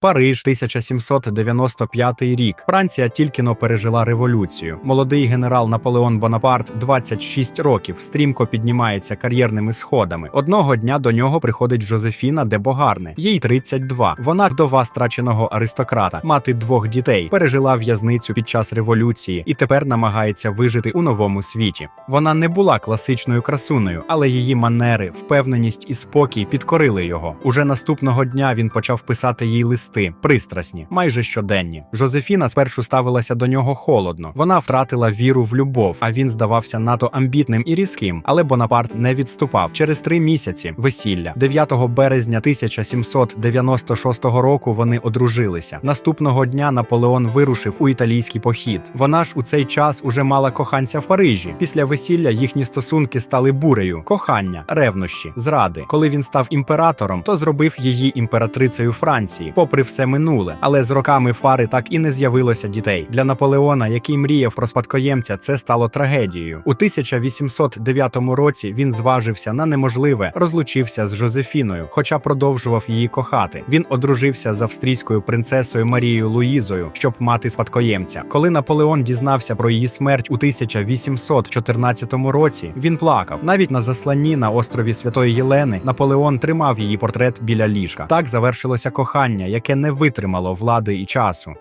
Париж, 1795 рік. Франція тільки но пережила революцію. Молодий генерал Наполеон Бонапарт, 26 років, стрімко піднімається кар'єрними сходами. Одного дня до нього приходить Жозефіна де Богарне. Їй 32. Вона вдова страченого аристократа, мати двох дітей, пережила в'язницю під час революції і тепер намагається вижити у новому світі. Вона не була класичною красунею, але її манери, впевненість і спокій підкорили його. Уже наступного дня він почав писати їй листи, пристрасні, майже щоденні. Жозефіна спершу ставилася до нього холодно. Вона втратила віру в любов, а він здавався надто амбітним і різким. Але Бонапарт не відступав. Через три місяці весілля 9 березня 1796 року вони одружилися. Наступного дня Наполеон вирушив у італійський похід. Вона ж у цей час уже мала коханця в Парижі. Після весілля їхні стосунки стали бурею, кохання, ревнощі, зради. Коли він став імператором, то зробив її імператрицею Франції, попри все минуле. Але з роками фари так і не з'явилося дітей. Для Наполеона, який мріяв про спадкоємця, це стало трагедією. У 1809 році він зважився на неможливе, розлучився з Жозефіною, хоча продовжував її кохати. Він одружився з австрійською принцесою Марією Луїзою, щоб мати спадкоємця. Коли Наполеон дізнався про її смерть у 1814 році, він плакав. Навіть на засланні на острові Святої Єлени Наполеон тримав її портрет біля ліжка. Так завершилося кохання, яке не витримало влади і часу.